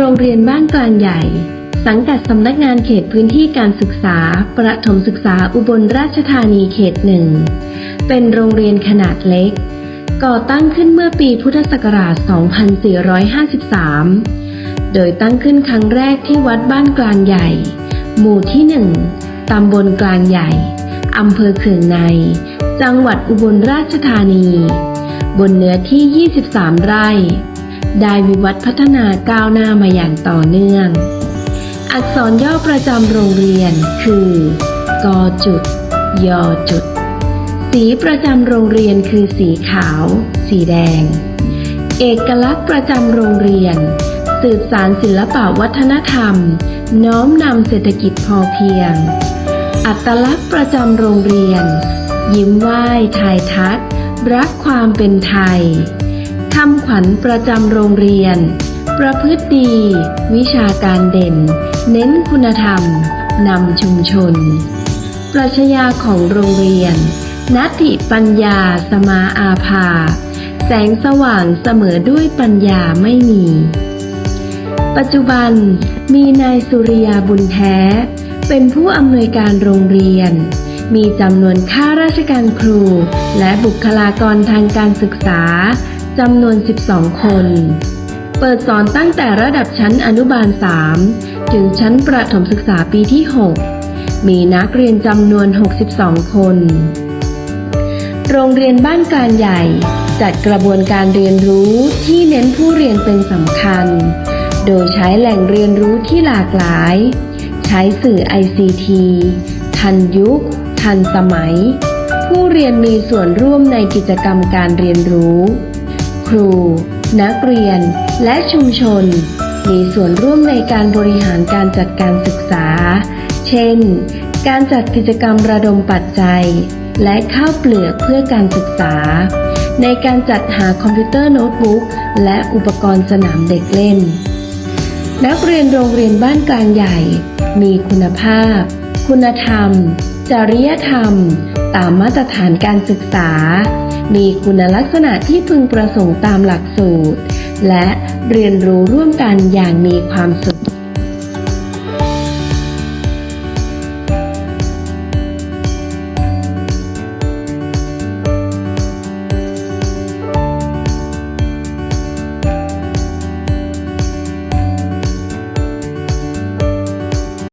โรงเรียนบ้านกลางใหญ่ สังกัดสำนักงานเขตพื้นที่การศึกษา ประถมศึกษาอุบลราชธานีเขตหนึ่ง เป็นโรงเรียนขนาดเล็ก ก่อตั้งขึ้นเมื่อปีพุทธศักราช 2453 โดยตั้งขึ้นครั้งแรกที่วัดบ้านกลางใหญ่ หมู่ที่1ตำบลกลางใหญ่ อำเภอเขื่องใน จังหวัดอุบลราชธานี บนเนื้อที่ 23 ไร่ ได้วิวัฒน์พัฒนาก้าวหน้ามาอย่างต่อเนื่อง อักษรย่อประจำโรงเรียนคือกจุดยอจุด สีประจำโรงเรียนคือสีขาว สีแดง เอกลักษณ์ประจำโรงเรียน สืบสารศิลปวัฒนธรรม น้อมนำเศรษฐกิจพอเพียง อัตลักษณ์ประจำโรงเรียน ยิ้มไหว้ทายทักรักความเป็นไทย คำขวัญประจำโรงเรียน ประพฤติดี วิชาการเด่น เน้นคุณธรรม นำชุมชน ปรัชญาของโรงเรียน นัตติปัญญาสมาอาภา แสงสว่างเสมอด้วยปัญญาไม่มี ปัจจุบันมีนายสุริยาบุญแท้ เป็นผู้อำนวยการโรงเรียนมีจำนวนข้าราชการครู และบุคลากรทางการศึกษา จำนวน 12 คน เปิดสอนตั้งแต่ระดับชั้นอนุบาล 3 ถึงชั้นประถมศึกษาปีที่ 6 มีนักเรียนจำนวน 62 คน โรงเรียนบ้านกางใหญ่ จัดกระบวนการเรียนรู้ที่เน้นผู้เรียนเป็นสำคัญ โดยใช้แหล่งเรียนรู้ที่หลากหลาย ใช้สื่อ ICT ทันยุค ทันสมัย ผู้เรียนมีส่วนร่วมในกิจกรรมการเรียนรู้ ครู นักเรียน และชุมชน มีส่วนร่วมในการบริหารการจัดการศึกษา เช่น การจัดกิจกรรมระดมปัจจัย และข้าวเปลือกเพื่อการศึกษา ในการจัดหาคอมพิวเตอร์โน้ตบุ๊ก และอุปกรณ์สนามเด็กเล่น นักเรียนโรงเรียนบ้านกลางใหญ่ มีคุณภาพ คุณธรรม จริยธรรม ตามมาตรฐานการศึกษา มีคุณลักษณะที่พึงประสงค์ตามหลักสูตร และเรียนรู้ร่วมกันอย่างมีความสุข